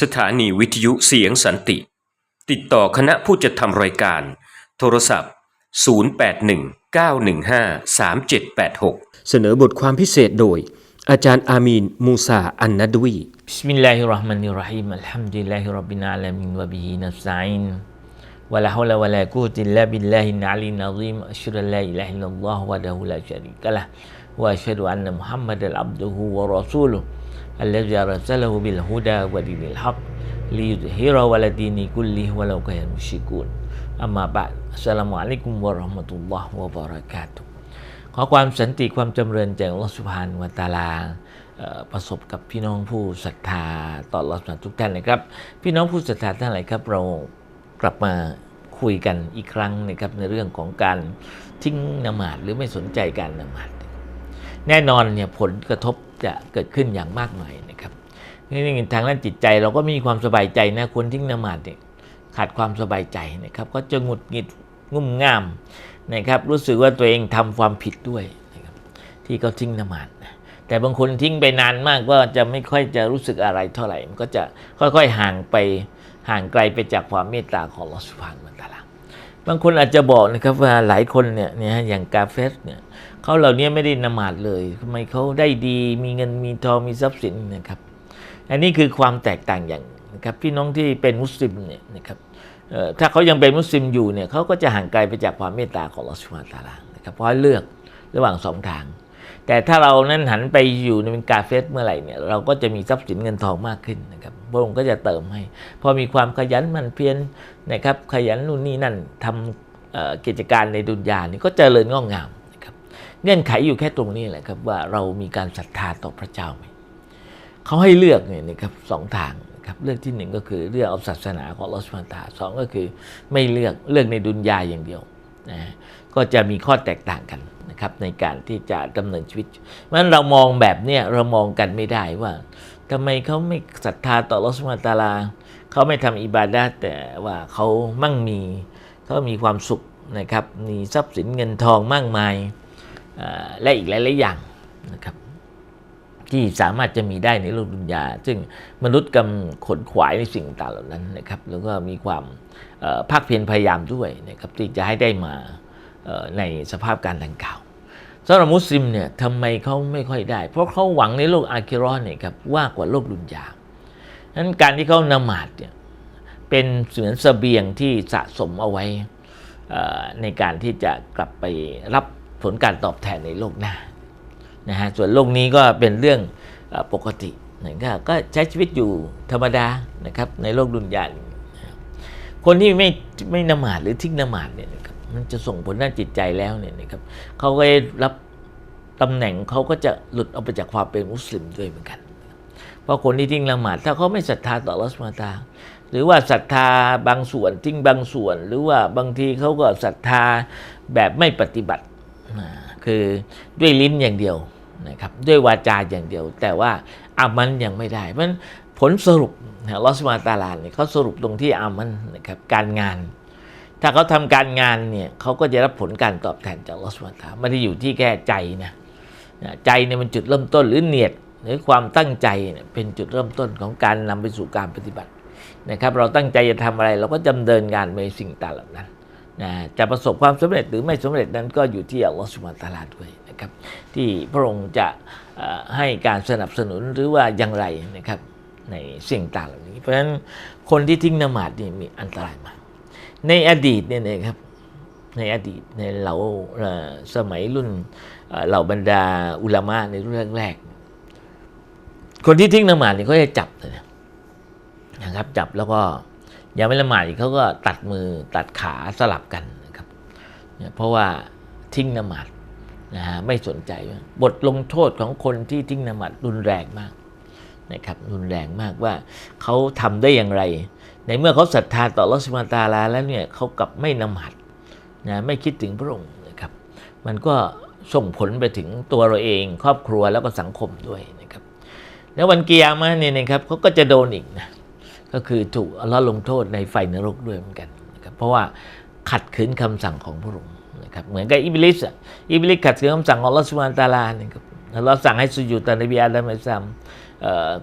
สถานีวิทยุเสียงสันติ ติดต่อคณะผู้จัดทำรายการ โทรศัพท์ 0819153786 เสนอบทความพิเศษโดย อาจารย์อามีน มูซา อันนัดวีบิสมิลลาฮิรราะห์มานิรราะฮีมัลฮัมดุลิลลาฮิรับบินาลามินวะบิฮินัสซัยน์ ولا حول ولا อัล إلا بالله العلي العظيم أشهد أن لا إله إلا الله وحده لا شريك له وأشهد أن محمدا عبده ورسوله الذي أرسله بالهدى ودين الحق ليظهره على الدين كله ولو كره المشركون أما بعد السلام عليكم ورحمة الله وبركاته ขอความสันติความจำเริญจากอัลลอฮฺสุบฮานวะตะอาลาเอ่อประสบกับพี่น้องผู้ศรัทธาต่ออัลลอฮฺทุกท่านนะครับ พี่น้องผู้ศรัทธาทั้งหลายครับเรากลับมาคุยกันอีกครั้งนะครับในเรื่องของการทิ้งนมาดหรือไม่สนใจการนมาดแน่นอนเนี่ยผลกระทบ จะเกิดขึ้นอย่างมากมายนะครับนี่ทางด้านจิตใจเราก็มีความสบายใจนะคนทิ้งนมาดเนี่ยขาดความสบายใจนะครับก็จะหงุดหงิดงุ่มง่ามนะครับรู้สึกว่าตัวเองทำความผิดด้วยนะครับที่เขาทิ้งนมาดนะแต่บางคนทิ้งไปนานมากก็จะไม่ค่อยจะรู้สึกอะไรเท่าไหร่ มันก็จะค่อยๆห่างไปห่างไกลไปจากความเมตตาของลอสุบฮานะฮูวะตะอาลา บางคนอาจจะบอกนะครับว่าหลายคนเนี่ยเนี่ยอย่างกาเฟสเนี่ยเขาเหล่านี้ไม่ได้นมาดเลยทำไมเขาได้ดีมีเงินมีทองมีทรัพย์สินนะครับ อันนี้คือความแตกต่างอย่างนะครับพี่น้องที่เป็นมุสลิมเนี่ยนะครับถ้าเขายังเป็นมุสลิมอยู่เนี่ยเขาก็จะห่างไกลไปจากความเมตตาของอัลลอฮฺสุบฮานตาลานะครับเพราะเลือกระหว่างสองทาง แต่ถ้าเรานั้นหันไปอยู่ในเป็นกาเฟสเมื่อไหร่เนี่ยเราก็จะมีทรัพย์สินเงินทองมากขึ้นนะครับพระองค์ก็จะเติมให้ พอมีความขยันมันเพียรนะครับขยันนู่นนี่นั่นทำกิจการในดุนยานี่ก็เจริญงอกงามนะครับเงื่อนไขอยู่แค่ตรงนี้แหละครับว่าเรามีการศรัทธาต่อพระเจ้าไหมเขาให้เลือกเนี่ยนะครับสองทางครับเลือกที่หนึ่งก็คือเลือกเอาศาสนาของอัลอสุบฮาตาลาสองก็คือไม่เลือกเลือกในดุนยาอย่างเดียวนะ ก็จะมีข้อแตกต่างกันนะครับในการที่จะดำเนินชีวิตเพราะฉะนั้นเรามองแบบเนี้ยเรามองกันไม่ได้ว่าทำไมเขาไม่ศรัทธาต่ออัลอสุบฮาตาลาเขาไม่ทำอิบาดะห์แต่ว่าเขามั่งมีเขามีความสุขนะครับมีทรัพย์สินเงินทองมากมายและอีกหลายๆอย่างนะครับที่สามารถจะมีได้ในโลกดุนยา ซึ่งมนุษย์กำขนขวายในสิ่งต่างเหล่านั้นนะครับ แล้วก็มีความภาคเพียรพยายามด้วยนะครับที่จะให้ได้มา ในสภาพการดังกล่าวสำหรับมุสลิมเนี่ยทำไมเขาไม่ค่อยได้ เพราะเขาหวังในโลกอาคิรอห์เนี่ยครับว่ากว่าโลกดุนยานั้นการที่เขานมาดเนี่ยเป็นเหมือนเสบียงที่สะสมเอาไว้อ่อในการที่จะกลับไปรับผลการตอบแทนในโลกหน้านะฮะส่วนโลกนี้ก็เป็นเรื่องอปกตินะครับก็ใช้ชีวิตอยู่ธรรมดานะครับในโลกดุนยาคนที่ไม่ไม่นมาดหรือทิ้งนมาดเนี่ย มันจะส่งผลด้านจิตใจแล้วเนี่ยนะครับเขาก็ได้รับตำแหน่งเขาก็จะหลุดออกไปจากความเป็นมุสลิมด้วยเหมือนกัน เพราะคนที่ทิ้งละหมาดถ้าเขาไม่ศรัทธาต่ออัลอสุบฮาตา หรือว่าศรัทธาบางส่วนทิ้งบางส่วน หรือว่าบางทีเขาก็ศรัทธาแบบไม่ปฏิบัติคือด้วยลิ้นอย่างเดียวนะครับด้วยวาจาอย่างเดียว แต่ว่าอามันยังไม่ได้เพราะฉะนั้นผลสรุปลอสุบฮาตาลาเนี่ยเขาสรุปตรงที่อามันนะครับการงาน ถ้าเขาทำการงานเนี่ยเขาก็จะรับผลการตอบแทนจากลอฮฺสุบฮานะฮูวะตาไม่ได้อยู่ที่แค่ใจนะใจเนี่ยมันจุดเริ่มต้นหรือเนียดหรือความตั้งใจเนี่ยเป็นจุดเริ่มต้นของการนำไปสู่การปฏิบัตินะครับ เราตั้งใจจะทำอะไร เราก็ดำเนินงานในสิ่งต่างเหล่านั้นนะจะประสบความสำเร็จหรือไม่สำเร็จนั้นก็อยู่ที่อัลลอฮฺสุบานตาลาด้วยนะครับ ที่พระองค์จะให้การสนับสนุนหรือว่าอย่างไรนะครับในสิ่งต่างเหล่านี้ เพราะฉะนั้นคนที่ทิ้งนมาดนี่มีอันตรายมาก ในอดีตเนี่ยนะครับในอดีตในเหล่าสมัยรุ่นเหล่าบรรดาอุลามะในรุ่นแรกๆคนที่ทิ้งนมาดนี่ยเขาจะจับเลยนะนะครับ จับแล้วก็ยังไม่ละหมาดอีกเขาก็ตัดมือตัดขาสลับกันนะครับเนี่ยเพราะว่าทิ้งนมาดนะฮะไม่สนใจบทลงโทษของคนที่ทิ้งนมาดรุนแรงมากนะครับรุนแรงมากว่าเขาทำได้อย่างไร ในเมื่อเขาศรัทธาต่ออัลอสุบฮานตาลาแล้วเนี่ยเขากลับไม่นมาดนะไม่คิดถึงพระองค์นะครับ มันก็ส่งผลไปถึงตัวเราเอง ครอบครัวแล้วก็สังคมด้วยนะครับ แล้ววันกิยามะเนี่ยนะครับเขาก็จะโดนอีกนะก็คือถูกอัลลอฮ์ลงโทษในไฟนรกด้วยเหมือนกันนะครับเพราะว่าขัดขืนคำสั่งของพระองค์นะครับเหมือนกับอิบลิสอะอิบลิสขัดขืนคำสั่งของอัลลอฮ์สุบานตาลาเนี่ยครับอัลลอฮ์สั่งให้สุญูต่อนบีอาดัมอะลัม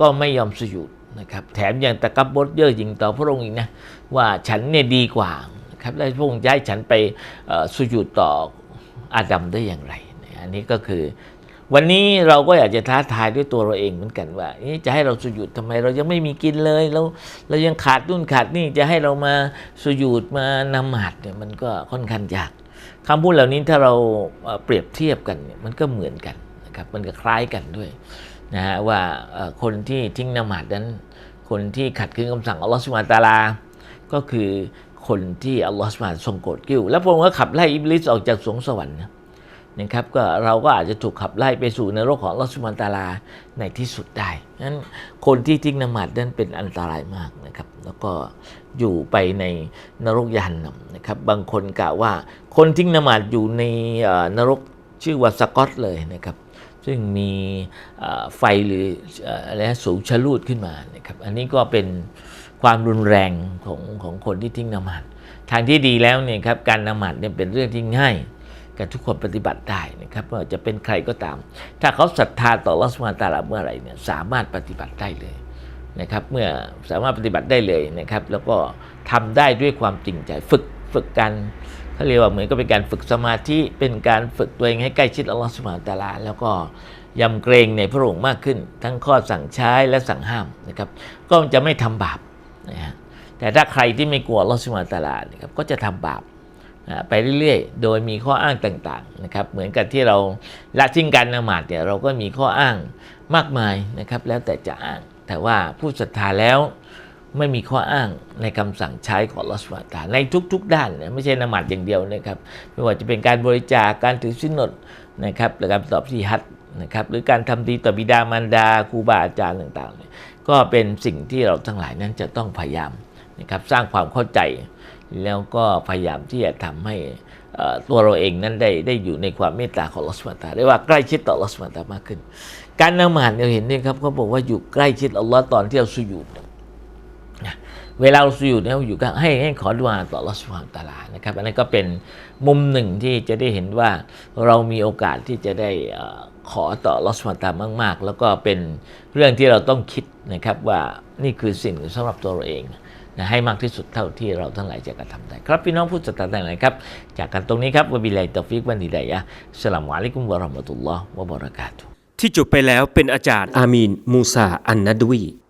ก็ไม่ยอมสุญูด นะครับแถมยังตะกับบดเยอหยิ่งต่อพระองค์อีกนะว่าฉันเนี่ยดีกว่านะครับแล้วพระองค์จะให้ฉันไปสุญูดต่ออาดัมได้อย่างไร อันนี้ก็คือ วันนี้เราก็อยากจะท้าทายด้วยตัวเราเองเหมือนกันว่านี่จะให้เราสุญูดทำไมเรายังไม่มีกินเลยเราเรายังขาดนู่นขาดนี่จะให้เรามาสุญูดมานำหมัดเนี่ยมันก็ค่อนข้างยากคำพูดเหล่านี้ถ้าเราเปรียบเทียบกันเนี่ยมันก็เหมือนกันนะครับมันก็คล้ายกันด้วย นะฮะว่าคนที่ทิ้งนมาดนั้น คนที่ขัดขืนคำสั่งอัลลอฮฺสุบานตาลา ก็คือคนที่อัลลอฮฺสุบานทรงโกรธกิ้ว แล้วพระองค์ก็ขับไล่อิบลิสออกจากสวงสวรรค์นะครับก็เราก็อาจจะถูกขับไล่ไปสู่นรกของอัลลอฮฺสุบานตาลาในที่สุดได้นั้นคนที่ทิ้งนมาดนั้นเป็นอันตรายมากนะครับ แล้วก็อยู่ไปในนรกยานนำนะครับ บางคนกล่าวว่าคนทิ้งนมาดอยู่ในนรกชื่อว่าสกอตเลยนะครับ ซึ่งมีไฟหรืออะไรสูงชะลูดขึ้นมานะครับอันนี้ก็เป็นความรุนแรงของของคนที่ทิ้งนมาดทางที่ดีแล้วเนี่ยครับการนมาดเนี่ยเป็นเรื่องที่ง่ายกับทุกคนปฏิบัติได้นะครับไม่ว่าจะเป็นใครก็ตาม ถ้าเขาศรัทธาต่อรัสมาตาลาเมื่อไหร่เนี่ยสามารถปฏิบัติได้เลยนะครับเมื่อสามารถปฏิบัติได้เลยนะครับแล้วก็ทำได้ด้วยความจริงใจฝึกฝึกกัน เขาเรียกว่าเหมือนก็เป็นการฝึกสมาธิเป็นการฝึกตัวเองให้ใกล้ชิดอัลลอฮฺสุบฮานตะอาลาแล้วก็ยำเกรงในพระองค์มากขึ้น ทั้งข้อสั่งใช้และสั่งห้ามนะครับก็จะไม่ทำบาปนะฮะแต่ถ้าใครที่ไม่กลัวอัลลอฮฺสุบฮานตะอาลานะครับก็จะทำบาปไปเรื่อยๆ โดยมีข้ออ้างต่างๆนะครับ เหมือนกับที่เราละทิ้งการนมาดเนี่ยเราก็มีข้ออ้างมากมายนะครับ แล้วแต่จะอ้าง แต่ว่าผู้ศรัทธาแล้ว ไม่มีข้ออ้างในคำสั่งใช้ของลอสวาตาในทุก ๆ ด้านนะไม่ใช่นมาดอย่างเดียวนะครับไม่ว่าจะเป็นการบริจาคการถือสินอดนะครับหรือการตอบที่ฮัดนะครับหรือการทำดีต่อบิดามารดาครูบาอาจารย์ต่างๆเนี่ยก็เป็นสิ่งที่เราทั้งหลายนั้นจะต้องพยายามนะครับสร้างความเข้าใจ แล้วก็พยายามที่จะทำให้ตัวเราเองนั้นได้ได้อยู่ในความเมตตาของลอสมาตาเรียกว่าใกล้ชิดต่อลอสมาตามากขึ้น การนมาดเราเห็นเนี่ยครับเขาบอกว่าอยู่ใกล้ชิดอัลลอฮ์ตอนที่เราสุญูด เวลาเราสุญูดเนี่ยอยู่ก็ให้ให้ขอดุอาต่อลอสมาตลานะครับอันนั้นก็เป็นมุมหนึ่งที่จะได้เห็นว่าเรามีโอกาสที่จะได้เอ่อขอต่อลอสมาตามาก ๆ แล้วก็เป็นเรื่องที่เราต้องคิดนะครับว่านี่คือสิ่งสำหรับตัวเราเองนะให้มากที่สุดเท่าที่เราทั้งหลายจะกระทำได้ ครับพี่น้องผู้ศรัทธาทั้งหลายครับ จากกันตรงนี้ครับวบิลลตอฟิกวันดีดยะฮ์อัสลามุอะลัยกุมวะราะห์มะตุลลอฮ์วะบะเราะกาตุที่จบไปแล้วเป็นอาจารย์อามีนมูซาอันนัดวี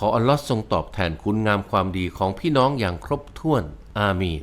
ขออัลลอฮ์ทรงตอบแทนคุณงามความดีของพี่น้องอย่างครบถ้วน อามีน